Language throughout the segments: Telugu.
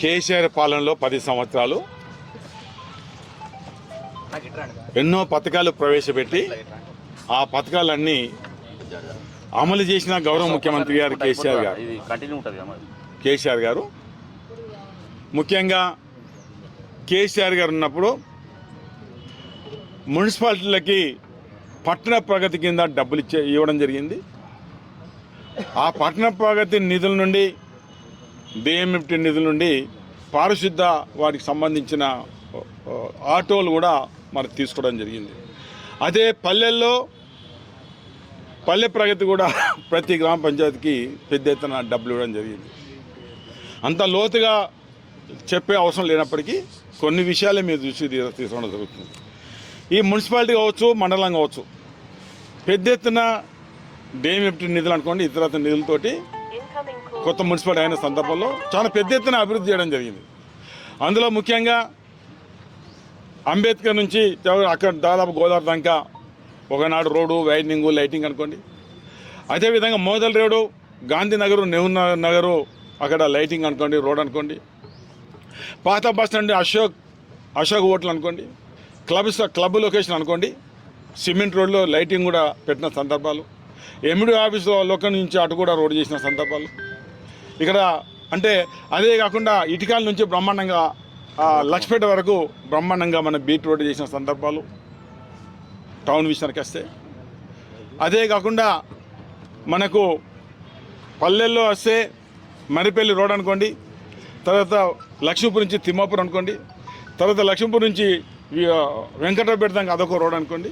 కేసీఆర్ పాలనలో పది సంవత్సరాలు ఎన్నో పథకాలు ప్రవేశపెట్టి ఆ పథకాలన్నీ అమలు చేసిన గౌరవ ముఖ్యమంత్రి గారు కేసీఆర్ గారు. కేసీఆర్ గారు. ముఖ్యంగా కేసీఆర్ గారు ఉన్నప్పుడు మున్సిపాలిటీలకి పట్టణ ప్రగతి కింద డబ్బులు ఇచ్చే ఇవ్వడం జరిగింది. ఆ పట్టణ ప్రగతి నిధుల నుండి బిఎంఎఫ్టీ నిధుల నుండి పారిశుద్ధ వాటికి సంబంధించిన ఆటోలు కూడా మరి తీసుకోవడం జరిగింది. అదే పల్లెల్లో పల్లె ప్రగతి కూడా ప్రతి గ్రామ పంచాయతీకి పెద్ద ఎత్తున డబ్బులు ఇవ్వడం జరిగింది. అంత లోతుగా చెప్పే అవసరం లేనప్పటికీ కొన్ని విషయాలే మీరు దృష్టి తీసుకోవడం జరుగుతుంది. ఈ మున్సిపాలిటీ కావచ్చు మండలం కావచ్చు పెద్ద ఎత్తున డిఎంఎఫ్టీ నిధులు అనుకోండి ఇతర నిధులతోటి కొత్త మున్సిపాలిటీ అయిన సందర్భంలో చాలా పెద్ద ఎత్తున అభివృద్ధి చేయడం జరిగింది. అందులో ముఖ్యంగా అంబేద్కర్ నుంచి అక్కడ దాదాపు గోదావరి దాకా ఒకనాడు రోడ్డు వైడనింగ్ లైటింగ్ అనుకోండి. అదేవిధంగా మోదల్ రోడ్డు గాంధీనగర్ నెహ్రూ నగరు అక్కడ లైటింగ్ అనుకోండి రోడ్ అనుకోండి. పాత bus stand Ashok Ashok hotel అనుకోండి. క్లబ్ క్లబ్ లొకేషన్ అనుకోండి. సిమెంట్ రోడ్లో లైటింగ్ కూడా పెట్టిన సందర్భాలు. ఎండి ఆఫీస్ లోకల్ నుంచి అటు కూడా రోడ్ చేసిన సందర్భాలు. ఇక్కడ అంటే అదే కాకుండా ఇటుకాల నుంచి బ్రహ్మాండంగా లక్ష్మీపేట వరకు బ్రహ్మాండంగా మన బీట్ రోడ్ చేసిన సందర్భాలు. టౌన్ విషయానికి వస్తే. అదే కాకుండా మనకు పల్లెల్లో వస్తే మరిపల్లి రోడ్ అనుకోండి తర్వాత లక్ష్మీపూర్ నుంచి తిమ్మాపూర్ అనుకోండి తర్వాత లక్ష్మీపూర్ నుంచి వి- దాకా అదొక రోడ్ అనుకోండి.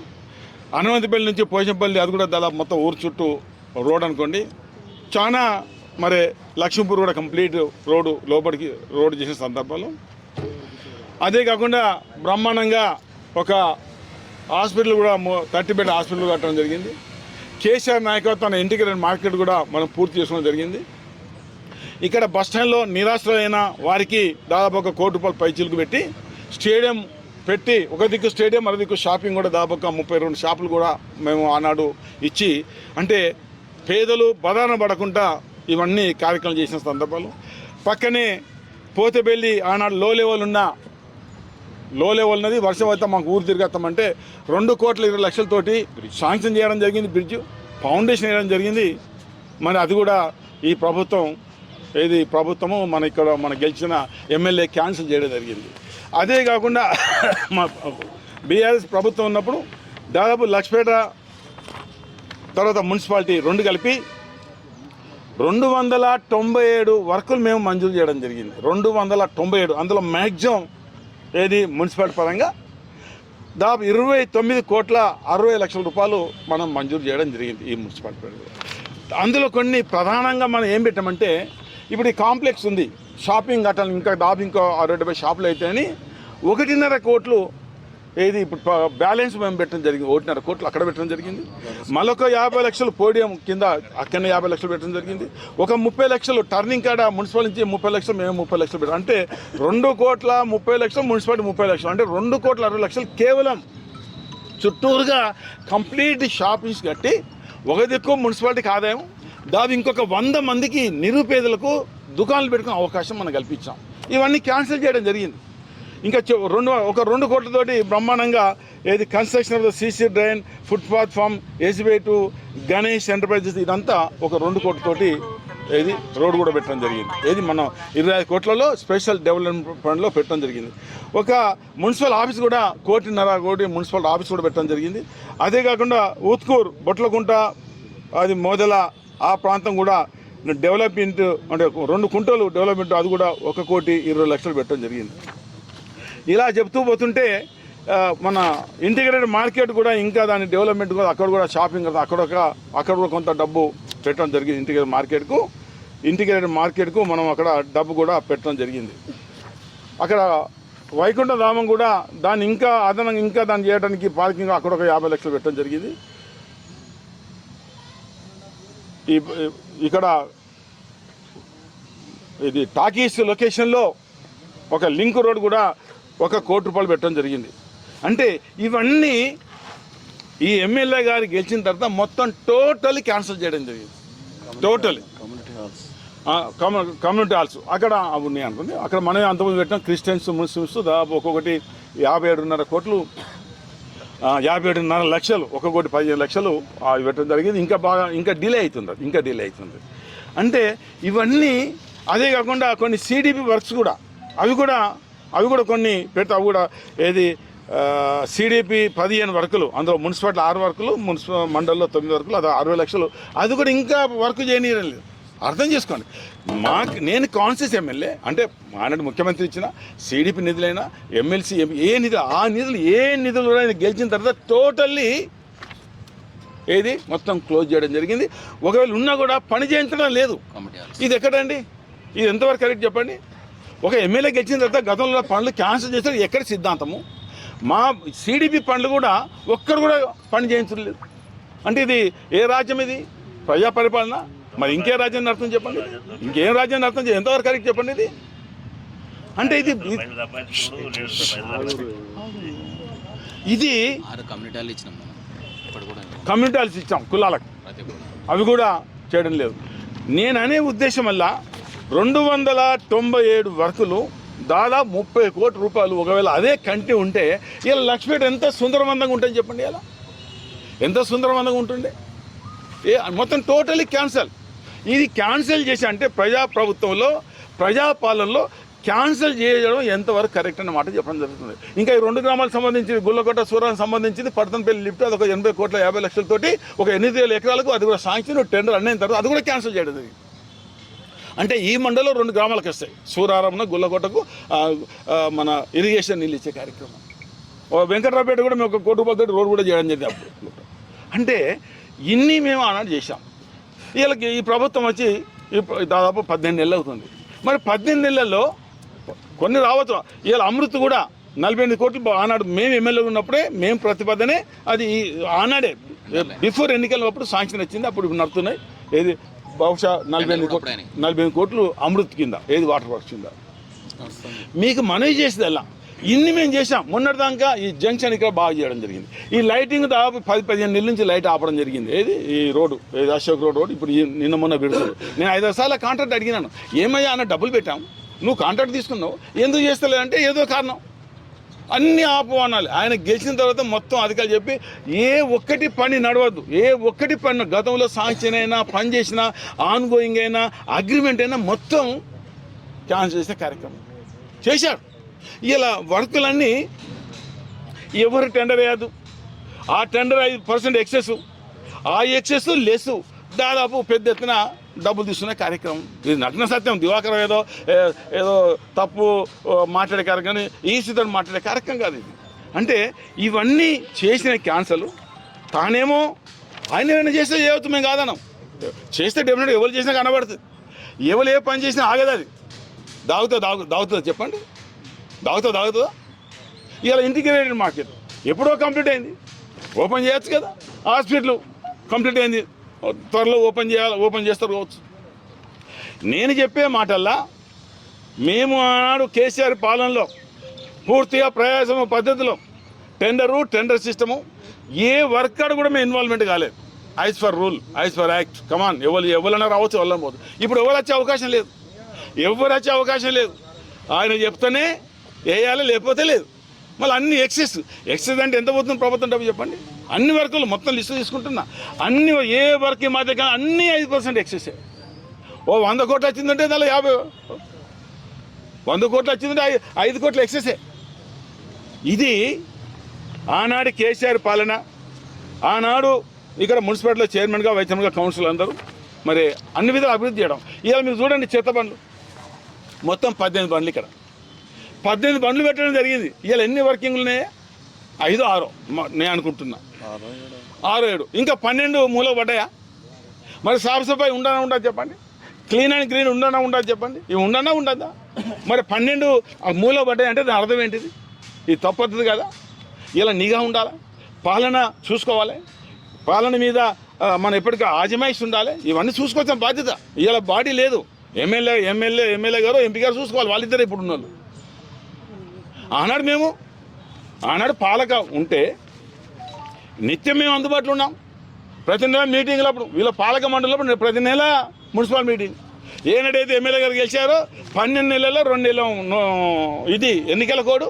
హనుమంతపల్లి నుంచి పోషంపల్లి అది కూడా దాదాపు మొత్తం ఊరు చుట్టూ రోడ్ అనుకోండి. చాలా మరి లక్ష్మీపూర్ కూడా కంప్లీట్ రోడ్డు లోపలికి రోడ్డు చేసిన సందర్భాలు. అదే కాకుండా బ్రహ్మాండంగా ఒక హాస్పిటల్ కూడా థర్టీ బెడ్ హాస్పిటల్ కట్టడం జరిగింది. కేసీఆర్ నాయకత్వం ఇంటిగ్రేటెడ్ మార్కెట్ కూడా మనం పూర్తి చేసుకోవడం జరిగింది. ఇక్కడ బస్ స్టాండ్లో నిరాశ్రులైన వారికి దాదాపు ఒక కోటి రూపాయలు పైచీలకు పెట్టి స్టేడియం పెట్టి ఒక దిక్కు స్టేడియం మరో దిక్కు షాపింగ్ కూడా దాదాపు ముప్పై రెండు షాపులు కూడా మేము ఆనాడు ఇచ్చి అంటే పేదలు బదాన పడకుండా ఇవన్నీ కార్యక్రమాలు చేసిన సందర్భాలు. పక్కనే పోతేబెల్లి ఆనాడు లో లెవెల్ ఉన్న లో లెవెల్ ఉన్నది వర్షం అయితే మాకు ఊరు తిరిగేస్తామంటే రెండు కోట్ల ఇరవై లక్షలతోటి శాంక్షన్ చేయడం జరిగింది బ్రిడ్జ్ ఫౌండేషన్ వేయడం జరిగింది. మరి అది కూడా ఈ ప్రభుత్వం ఏది ప్రభుత్వము మన ఇక్కడ మన గెలిచిన ఎమ్మెల్యే క్యాన్సిల్ చేయడం జరిగింది. అదే కాకుండా మా బీఆర్ఎస్ ప్రభుత్వం ఉన్నప్పుడు దాదాపు లక్ష్పేట తర్వాత మున్సిపాలిటీ రెండు కలిపి రెండు వందల తొంభై ఏడు వర్కులు మేము మంజూరు చేయడం జరిగింది. రెండు వందల తొంభై ఏడు. అందులో మ్యాక్సిమం ఏది మున్సిపాలిటీ పరంగా దాదాపు ఇరవై తొమ్మిది కోట్ల అరవై లక్షల రూపాయలు మనం మంజూరు చేయడం జరిగింది ఈ మున్సిపాలిటీ అందులో కొన్ని ప్రధానంగా మనం ఏం పెట్టామంటే ఇప్పుడు ఈ కాంప్లెక్స్ ఉంది. షాపింగ్ అట్లా ఇంకా దాదాపు ఇంకో అరవై డెబ్బై షాపులు అయితే అని ఒకటిన్నర కోట్లు ఏది ఇప్పుడు బ్యాలెన్స్ మేము పెట్టడం జరిగింది. ఒకటిన్నర కోట్లు అక్కడ పెట్టడం జరిగింది. మరొక యాభై లక్షలు పోడియం కింద అక్కడనే యాభై లక్షలు పెట్టడం జరిగింది. ఒక ముప్పై లక్షలు టర్నింగ్ కాడ మున్సిపల్ నుంచి ముప్పై లక్షలు మేము ముప్పై లక్షలు పెట్టాం అంటే రెండు కోట్ల ముప్పై లక్షలు మున్సిపాలిటీ ముప్పై లక్షలు. అంటే రెండు కోట్ల అరవై లక్షలు కేవలం చుట్టూరుగా కంప్లీట్ షాపింగ్స్ కట్టి ఒక దిక్కు మున్సిపాలిటీకి ఆదాయం దాదాపు ఇంకొక వంద మందికి నిరుపేదలకు దుకాణాలు పెట్టుకునే అవకాశం మనం కల్పించాం. ఇవన్నీ క్యాన్సిల్ చేయడం జరిగింది. ఇంకా రెండు ఒక రెండు కోట్లతోటి బ్రహ్మాండంగా ఏది construction of the CC drain footpath from SBI to Ganesh enterprises ఇదంతా ఒక రెండు కోట్లతోటి ఏది రోడ్డు కూడా పెట్టడం జరిగింది. ఏది మనం ఇరవై ఐదు కోట్లలో స్పెషల్ డెవలప్మెంట్ ఫండ్లో పెట్టడం జరిగింది. ఒక మున్సిపల్ ఆఫీస్ కూడా కోటిన్నర కోటి మున్సిపల్ ఆఫీస్ కూడా పెట్టడం జరిగింది. అదే కాకుండా ఉత్కూర్ బొట్లకుంట అది మొదల ఆ ప్రాంతం కూడా డెవలప్మెంట్ అంటే రెండు కుంటలు డెవలప్మెంట్ అది కూడా ఒక కోటి ఇరవై లక్షలు పెట్టడం జరిగింది. ఇలా చెప్తూ పోతుంటే మన ఇంటిగ్రేటెడ్ మార్కెట్ కూడా ఇంకా దాని డెవలప్మెంట్ కూడా అక్కడ కూడా షాపింగ్ కదా అక్కడ ఒక అక్కడ కూడా కొంత డబ్బు పెట్టడం జరిగింది ఇంటిగ్రేటెడ్ మార్కెట్కు. ఇంటిగ్రేటెడ్ మార్కెట్కు మనం అక్కడ డబ్బు కూడా పెట్టడం జరిగింది. అక్కడ వైకుంఠ ధామం కూడా దాన్ని ఇంకా అదనంగా ఇంకా దాన్ని చేయడానికి పార్కింగ్ అక్కడ ఒక యాభై లక్షలు పెట్టడం జరిగింది. ఈ ఇక్కడ ఇది టాకీస్ లొకేషన్లో ఒక లింక్ రోడ్ కూడా ఒక కోటి రూపాయలు పెట్టడం జరిగింది. అంటే ఇవన్నీ ఈ ఎమ్మెల్యే గారు గెలిచిన తర్వాత మొత్తం టోటల్ క్యాన్సిల్ చేయడం జరిగింది. Total. Community halls commu community halls. అక్కడ అవి ఉన్నాయి అనుకోండి. అక్కడ మనమే అంతమంది పెట్టినాం. క్రిస్టియన్స్ ముస్లిమ్స్ దాదాపు ఒక్కొక్కటి యాభై ఏడున్నర కోట్లు యాభై ఏడున్నర లక్షలు ఒక్కొక్కటి పదిహేను లక్షలు అవి పెట్టడం జరిగింది. ఇంకా బాగా ఇంకా డిలే అవుతుంది ఇంకా డిలే అవుతుంది. అంటే ఇవన్నీ అదే కాకుండా కొన్ని సిడిపి వర్క్స్ కూడా అవి కూడా అవి కూడా కొన్ని పెడితే అవి కూడా ఏది సిడిపి పదిహేను వర్కులు అందులో మున్సిపాలిటీ ఆరు వర్కులు మున్సిపల్ మండల్లో తొమ్మిది వర్కులు అది అరవై లక్షలు. అది కూడా ఇంకా వర్క్ చేయనీయడం లేదు. అర్థం చేసుకోండి. మాకు నేను కాన్షియస్ ఎమ్మెల్యే అంటే మానటి ముఖ్యమంత్రి ఇచ్చిన సిడిపి నిధులైనా ఎమ్మెల్సీ ఏ నిధులు ఆ నిధులు ఏ నిధులు ఆయన గెలిచిన తర్వాత టోటల్లీ ఏది మొత్తం క్లోజ్ చేయడం జరిగింది. ఒకవేళ ఉన్నా కూడా పని చేయించడం లేదు. ఇది ఎక్కడండి? ఇది ఎంతవరకు కరెక్ట్ చెప్పండి? ఒక ఎమ్మెల్యే గెలిచిన తర్వాత గతంలో పనులు క్యాన్సిల్ చేస్తారు ఎక్కడ సిద్ధాంతము? మా సిడిపి పనులు కూడా ఒక్కరు కూడా పని చేయించలేదు. అంటే ఇది ఏ రాజ్యం ఇది? ప్రజా పరిపాలన? మరి ఇంకే రాజ్యాన్ని అర్థం చెప్పండి. ఇంకేం రాజ్యాన్ని అర్థం చేయ ఎంతవరకు కరెక్ట్ చెప్పండి ఇది? అంటే ఇది ఇది కమ్యూనిటీ ఇచ్చినాం ఇచ్చాం కులాలకు. అవి కూడా చేయడం లేదు. నేను అనే ఉద్దేశం వల్ల రెండు వందల తొంభై ఏడు వర్కులు దాదాపు ముప్పై కోట్ల రూపాయలు ఒకవేళ అదే కంటి ఉంటే ఇలా లక్ష్మీపేట ఎంత సుందరవందంగా ఉంటుంది చెప్పండి ఇలా? ఎంత సుందరవందంగా ఉంటుండే? ఏ మొత్తం టోటలీ క్యాన్సల్. ఇది క్యాన్సిల్ చేసి అంటే ప్రజాప్రభుత్వంలో ప్రజాపాలనలో క్యాన్సిల్ చేయడం ఎంతవరకు కరెక్ట్ అన్న మాట చెప్పడం జరుగుతుంది. ఇంకా ఈ రెండు గ్రామాలకు సంబంధించి గుల్లకోట సూరానికి సంబంధించింది పడతనపల్లి లిఫ్ట్ అది ఒక ఎనభై కోట్ల యాభై లక్షలతోటి ఒక ఎనిమిది వేల ఎకరాలకు అది కూడా శాంక్షన్ టెండర్ అన్నైన తర్వాత అది కూడా క్యాన్సిల్ చేయడం జరిగింది. అంటే ఈ మండలం రెండు గ్రామాలకు వస్తాయి. సూరారంన ఆ, మన ఇరిగేషన్ నీళ్ళు ఇచ్చే కార్యక్రమం. వెంకట్రావుపేట కూడా మేము ఒక కోటి రూపాయలతో రోడ్ కూడా చేయడం జరిగింది అప్పుడు. అంటే ఇన్ని మేము ఆనాడు చేశాం. వీళ్ళకి ఈ ప్రభుత్వం వచ్చి దాదాపు పద్దెనిమిది నెలలు అవుతుంది. మరి పద్దెనిమిది నెలల్లో కొన్ని రావచ్చు? వీళ్ళ అమృత్ కూడా నలభై ఎనిమిది కోట్లు ఆనాడు మేము ఎమ్మెల్యే ఉన్నప్పుడే మేము ప్రతిపాదనే అది ఆనాడే బిఫోర్ ఎన్నికలప్పుడు శాంక్షన్ వచ్చింది. అప్పుడు నడుతున్నాయి. ఏది బహుశా నలభై ఎనిమిది కోట్లు. నలభై ఎనిమిది కోట్లు అమృత్ కింద ఏది వాటర్ వర్క్స్ కింద. మీకు మనవి చేసేది ఎలా ఇన్ని మేము చేసాం మొన్నటిదాకా ఈ జంక్షన్ ఇక్కడ బాగా చేయడం జరిగింది. ఈ లైటింగ్ దాదాపు పది పదిహేను నెలల నుంచి లైట్ ఆపడం జరిగింది. ఏది? ఈ రోడ్డు ఏది? అశోక్ రోడ్ రోడ్ ఇప్పుడు నిన్న మొన్న పెడుతుంది నేను ఐదు సార్లు కాంట్రాక్ట్ అడిగినాను. ఏమయ్యా అన్న డబ్బులు పెట్టాం. నువ్వు కాంట్రాక్ట్ తీసుకున్నావు. ఎందుకు చేస్తలేదంటే ఏదో కారణం. అన్ని ఆపు ఆయన గెలిచిన తర్వాత మొత్తం అధికారులు చెప్పి ఏ ఒక్కటి పని నడవద్దు. ఏ ఒక్కటి పని గతంలో సాంక్షన్ అయినా పని చేసినా ఆన్గోయింగ్ అయినా అగ్రిమెంట్ అయినా మొత్తం క్యాన్సిల్ చేసే కార్యక్రమం. చేశారు. ఇలా వర్కులన్నీ ఎవరు టెండర్ వేయదు ఆ టెండర్ ఐదు పర్సెంట్ ఎక్సెస్ ఆ ఎక్సెస్ లెస్ దాదాపు పెద్ద ఎత్తున డబ్బులు తీసుకునే కార్యక్రమం. ఇది నగ్న సత్యం దివాకరం ఏదో ఏదో తప్పు మాట్లాడే కార్యక్రమం ఈ మాట్లాడే కార్యక్రమం కాదు ఇది. అంటే ఇవన్నీ చేసిన క్యాన్సల్ తానేమో ఆయన ఏమైనా చేస్తే చేయవచ్చు మేము కాదనం చేస్తే డెఫినెట్గా ఎవరు చేసినా కనబడుతుంది. ఎవరు ఏ పని చేసినా ఆగదు అది. దాగుతా దాగు దాగుతుందా చెప్పండి? దాగుతా దాగుతుందా? ఇలా ఇంటిగ్రేటెడ్ మార్కెట్ ఎప్పుడో కంప్లీట్ అయింది. ఓపెన్ చేయొచ్చు కదా? హాస్పిటల్ కంప్లీట్ అయింది. త్వరలో ఓపెన్ చేయాలి ఓపెన్ చేస్తారు కావచ్చు. నేను చెప్పే మాటల్లా మేము ఆనాడు కేసీఆర్ పాలనలో పూర్తిగా ప్రయాసము పద్ధతిలో టెండరు టెండర్ సిస్టము ఏ వర్కర్ కూడా మేము ఇన్వాల్వ్మెంట్ కాలేదు. As per rule as per act come on ఎవరు ఎవరైనా రావచ్చు ఎవరైనా పోదు ఇప్పుడు ఎవరు వచ్చే అవకాశం లేదు. ఎవరు వచ్చే అవకాశం లేదు. ఆయన చెప్తేనే వేయాలి లేకపోతే లేదు. మళ్ళీ అన్ని ఎక్సెస్ ఎక్సెస్ అంటే ఎంత పోతుంది ప్రభుత్వం డబ్బు చెప్పండి. అన్ని వర్కులు మొత్తం లిస్ట్ తీసుకుంటున్నా. అన్ని ఏ వర్క్ ఈ మధ్య కానీ అన్ని ఐదు పర్సెంట్ ఎక్సెస్ ఓ వంద కోట్లు వచ్చిందంటే దానిలో యాభై. వంద కోట్లు వచ్చిందంటే ఐదు కోట్లు ఎక్సెసే ఇది ఆనాడు కేసీఆర్ పాలన ఆనాడు ఇక్కడ మున్సిపాలిటీలో చైర్మన్గా వైస్ చైర్మన్గా కౌన్సిల్ అందరూ మరి అన్ని విధాలు అభివృద్ధి చేయడం. ఇలా మీరు చూడండి చెత్త బండ్లు. మొత్తం పద్దెనిమిది బండ్లు ఇక్కడ. పద్దెనిమిది బండ్లు పెట్టడం జరిగింది. ఇవాళ ఎన్ని వర్కింగ్లు ఉన్నాయి? ఐదు ఆరో. నేను అనుకుంటున్నా. ఆరు ఏడు. ఇంకా పన్నెండు మూల పడ్డాయా? మరి సాఫ్ సఫాయి ఉండనా ఉండదు చెప్పండి. క్లీన్ అండ్ గ్రీన్ ఉండనా ఉండదు చెప్పండి. ఇవి ఉండనా ఉండదా? మరి పన్నెండు మూల పడ్డాయి అంటే దాని అర్థం ఏంటిది? ఇది తప్పదు కదా. ఇలా నిఘా ఉండాలి? పాలన చూసుకోవాలి. పాలన మీద మనం ఎప్పటికీ ఆజమాయిషి ఉండాలి. ఇవన్నీ చూసుకోవాల్సిన బాధ్యత. ఇవాళ బాడీ లేదు. ఎమ్మెల్యే ఎమ్మెల్యే ఎమ్మెల్యే గారు ఎంపీ గారు చూసుకోవాలి. వాళ్ళిద్దరు ఇప్పుడు ఉన్నోళ్ళు ఆనాడు మేము ఆనాడు పాలక ఉంటే నిత్యం మేము అందుబాటులో ఉన్నాం. ప్రతి నెల మీటింగ్లు అప్పుడు వీళ్ళ పాలక మండలిలో ప్రతి నెల మున్సిపల్ మీటింగ్. ఏనాడైతే ఎమ్మెల్యే గారు గెలిచారో పన్నెండు నెలల్లో రెండు నెలల ఇది ఎన్నికల కోడు.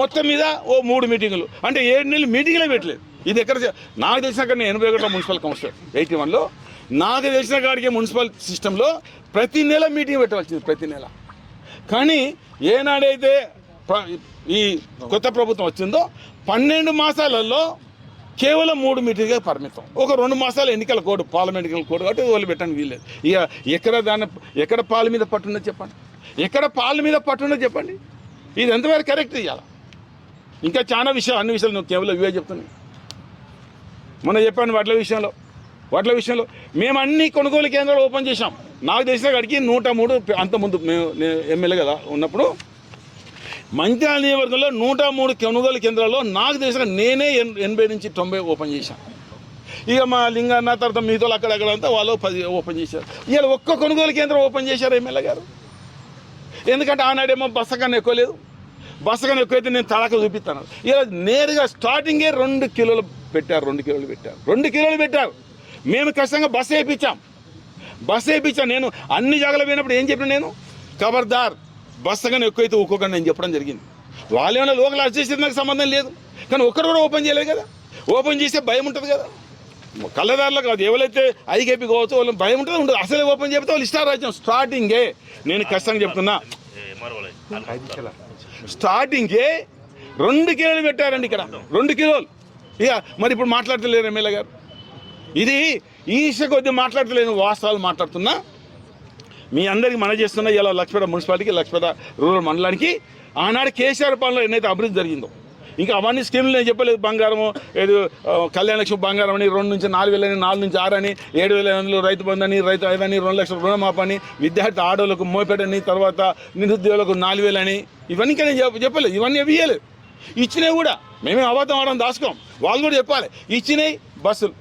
మొత్తం మీద ఓ మూడు మీటింగులు. అంటే ఏడు నెలలు మీటింగ్లే పెట్టలేదు. ఇది ఎక్కడ నాకు తెలిసిన కాడ నేను ఎనభై ఒకటిలో మున్సిపల్ కౌన్సిలర్ ఎయిటీ వన్లో. నాకు తెలిసిన కాడికి మున్సిపల్ సిస్టంలో ప్రతి నెల మీటింగ్ పెట్టవలసింది ప్రతి నెల. కానీ ఏనాడైతే ఈ కొత్త ప్రభుత్వం వచ్చిందో పన్నెండు మాసాలలో కేవలం మూడు మీటింగ్గా పరిమితం. ఒక రెండు మాసాలు ఎన్నికల కోడ్ పార్లమెంట్ ఎన్నికల కోడ్ కాబట్టి వాళ్ళు పెట్టడానికి వీల్లేదు. ఇక ఎక్కడ దాని ఎక్కడ పాల మీద పట్టున్నది చెప్పండి. ఎక్కడ పాల మీద పట్టుందో చెప్పండి. ఇది ఎంతవరకు కరెక్ట్ ఇవ్వాలి ఇంకా చాలా విషయాలు అన్ని విషయాలు నువ్వు కేవలం ఇవే చెప్తున్నాయి. మొన్న చెప్పాను వడ్ల విషయంలో. వడ్ల విషయంలో మేము అన్ని కొనుగోలు కేంద్రాలు ఓపెన్ చేశాం. నాకు తెలిసిన కాడికి నూట మూడు అంతకుముందు మేము ఎమ్మెల్యే కదా ఉన్నప్పుడు మంచిర్యాల నియోజకవర్గంలో నూట మూడు కొనుగోలు కేంద్రాల్లో నాకు తెలిసిన నేనే ఎన్- ఎనభై నుంచి తొంభై ఓపెన్ చేశాను ఇక మా లింగన్న తర్వాత మిగతా అక్కడక్కడ అంతా వాళ్ళు పది ఓపెన్ చేశారు. ఇవాళ ఒక్క కొనుగోలు కేంద్రం ఓపెన్ చేశారు ఎమ్మెల్యే గారు. ఎందుకంటే ఆనాడేమో బస్స కన్నా ఎక్కువ లేదు. బస్స కన్నా ఎక్కువైతే నేను తలక చూపిస్తాను. ఇలా నేరుగా స్టార్టింగే రెండు కిలోలు పెట్టారు రెండు కిలోలు పెట్టారు. రెండు కిలోలు పెట్టారు. మేము ఖచ్చితంగా బస్సు వేయించాం బస్సు వేయించాం నేను అన్ని జాగాలు పోయినప్పుడు ఏం చెప్పిన నేను? ఖబర్దార్ బస్సు కన్నా ఎక్కువైతే ఒక్కొక్కటి నేను చెప్పడం జరిగింది. వాళ్ళు ఏమైనా లోకల్ అరెస్ట్ చేసేది నాకు సంబంధం లేదు. కానీ ఒక్కరు కూడా ఓపెన్ చేయలేదు కదా. ఓపెన్ చేస్తే భయం ఉంటుంది కదా. కళ్ళదారులు కాదు ఎవరైతే ఐకేపీ కావచ్చు వాళ్ళు భయం ఉంటుంది ఉంటుంది అసలే ఓపెన్ చెప్తే వాళ్ళు ఇష్టారాజ్యం స్టార్టింగే నేను ఖచ్చితంగా చెప్తున్నా. స్టార్టింగే రెండు కిలోలు పెట్టారండి ఇక్కడ. రెండు కిలోలు. ఇక మరి ఇప్పుడు మాట్లాడతలేరు ఎమ్మెల్యే గారు. ఇది ఈశ కొద్ది మాట్లాడతలేను వాస్తవాలు మాట్లాడుతున్నా. మీ అందరికీ మన చేస్తున్న ఇలా లక్ష్మీపేట మున్సిపాలిటీకి లక్ష్మీపేట రూరల్ మండలానికి ఆనాడు కేసీఆర్ పాలనలో ఎన్నైతే అభివృద్ధి జరిగిందో ఇంకా అవన్నీ స్కీమ్లు నేను చెప్పలేదు బంగారము ఏదో ఆ, కళ్యాణ లక్ష్మి బంగారం అని రెండు నుంచి నాలుగు వేలని నాలుగు నుంచి ఆరు అని ఏడు వేల రైతు బంధు అని రైతు ఐదని రెండు లక్షల రుణమాపని విద్యార్థి ఆడోళ్ళకు మోపెడని తర్వాత నిరుద్యోగులకు నాలుగు వేలని ఇవన్నీ ఇంకా నేను చెప్పలేదు ఇవన్నీ ఇవ్వలేదు ఇచ్చినవి కూడా మేమే అబద్ధం ఆడడం దాచుకోం. వాళ్ళు కూడా చెప్పాలి ఇచ్చినవి బస్సులు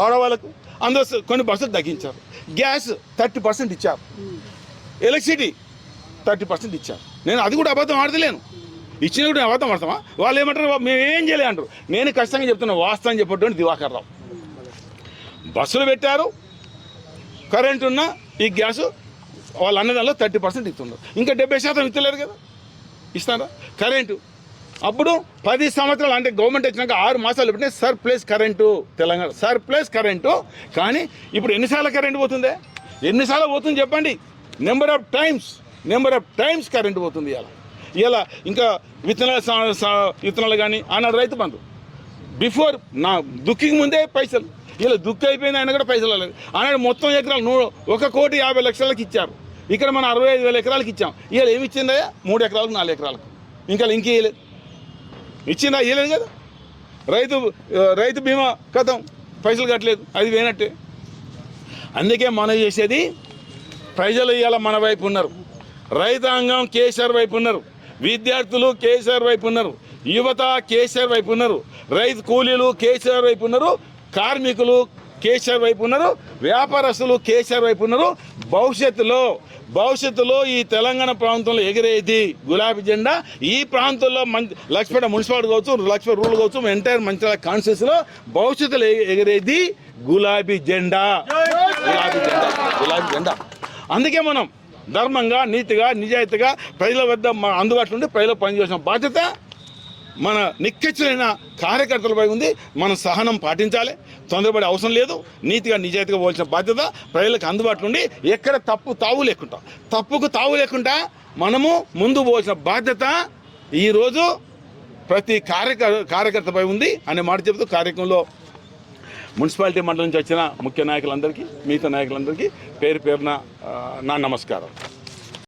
ఆడవాళ్ళకు అందులో కొన్ని బస్సులు తగ్గించారు. గ్యాస్ థర్టీ పర్సెంట్ ఇచ్చారు. ఎలక్ట్రిసిటీ థర్టీ పర్సెంట్ ఇచ్చారు. నేను అది కూడా అబద్ధం ఆడతలేను. ఇచ్చిన కూడా అబద్ధం ఆడతామా? వాళ్ళు ఏమంటారు మేము ఏం చేయలే అంటారు. నేను ఖచ్చితంగా చెప్తున్నా వాస్తవం చెప్పేటువంటి దివాకర్ రావు. బస్సులు పెట్టారు. కరెంట్ ఉన్న ఈ గ్యాస్ వాళ్ళ అన్నదానిలో థర్టీ పర్సెంట్ ఇస్తున్నారు. ఇంకా డెబ్బై శాతం ఇస్తలేరు కదా? ఇస్తారా? కరెంటు అప్పుడు పది సంవత్సరాలు అంటే గవర్నమెంట్ వచ్చినాక ఆరు మాసాలు పెట్టిన surplus current Telangana surplus current కానీ ఇప్పుడు ఎన్నిసార్లు కరెంటు పోతుందే? ఎన్నిసార్లు పోతుంది చెప్పండి? Number of times number of times current పోతుంది ఇలా ఇలా ఇంకా విత్తనాల సా- విత్తనాలు కానీ ఆనాడు రైతు బంధు. బిఫోర్ నా దుక్కికి ముందే పైసలు. ఇలా దుక్కి అయిపోయింది ఆయన కూడా పైసలు లేదు ఆనాడు మొత్తం ఎకరాలు నూ ఒక కోటి యాభై లక్షలకి ఇచ్చారు. ఇక్కడ మనం అరవై ఐదు వేల ఎకరాలకి ఇచ్చాం. ఇలా ఏమి ఇచ్చిందయ్యా? మూడు ఎకరాలకు నాలుగు ఎకరాలకు. ఇంకా ఇంకేయలేదు ఇవ్వలేదు ఇచ్చిందా? ఇవ్వలేదు కదా. రైతు రైతు బీమా కథం పైసలు కట్టలేదు. అది వేనట్టే. అందుకే మనం చేసేది ప్రజలు ఇవాళ మన వైపు ఉన్నారు. రైతాంగం కేసీఆర్ వైపు ఉన్నారు. విద్యార్థులు కేసీఆర్ వైపు ఉన్నారు. యువత కేసీఆర్ వైపు ఉన్నారు. రైతు కూలీలు కేసీఆర్ వైపు ఉన్నారు. కార్మికులు కేసీఆర్ వైపు ఉన్నారు వ్యాపారస్తులు కేసీఆర్ వైపు ఉన్నారు. భవిష్యత్తులో భవిష్యత్తులో ఈ తెలంగాణ ప్రాంతంలో ఎగిరేది గులాబీ జెండా. ఈ ప్రాంతంలో మం లక్ష్మీపేట మున్సిపాలిటీ కావచ్చు లక్ష్మీ రూల్ కావచ్చు ఎంటైర్ మంచిర్యాల కాన్స్టిట్యూన్సీలో భవిష్యత్తులో ఎగిరేది గులాబీ జెండా. గులాబీ జెండా గులాబీ జెండా. అందుకే మనం ధర్మంగా నీతిగా నిజాయితీగా ప్రజల వద్ద అందుబాటులో ఉండి ప్రజలు పనిచేసిన బాధ్యత మన నిక్కచ్చైన కార్యకర్తలపై ఉంది. మనం సహనం పాటించాలి. తొందరపడే అవసరం లేదు. నీతిగా నిజాయితీగా పోల్చిన బాధ్యత ప్రజలకు అందుబాటులో ఉండి ఎక్కడ తప్పు తావు లేకుండా తప్పుకు తావు లేకుండా మనము ముందు పోల్చిన బాధ్యత ఈరోజు ప్రతి కార్యకర్ కార్యకర్తపై ఉంది అనే మాట చెబుతూ కార్యక్రమంలో మున్సిపాలిటీ మండలం నుంచి వచ్చిన ముఖ్య నాయకులందరికీ మిగతా నాయకులందరికీ పేరు పేరున నా నమస్కారం.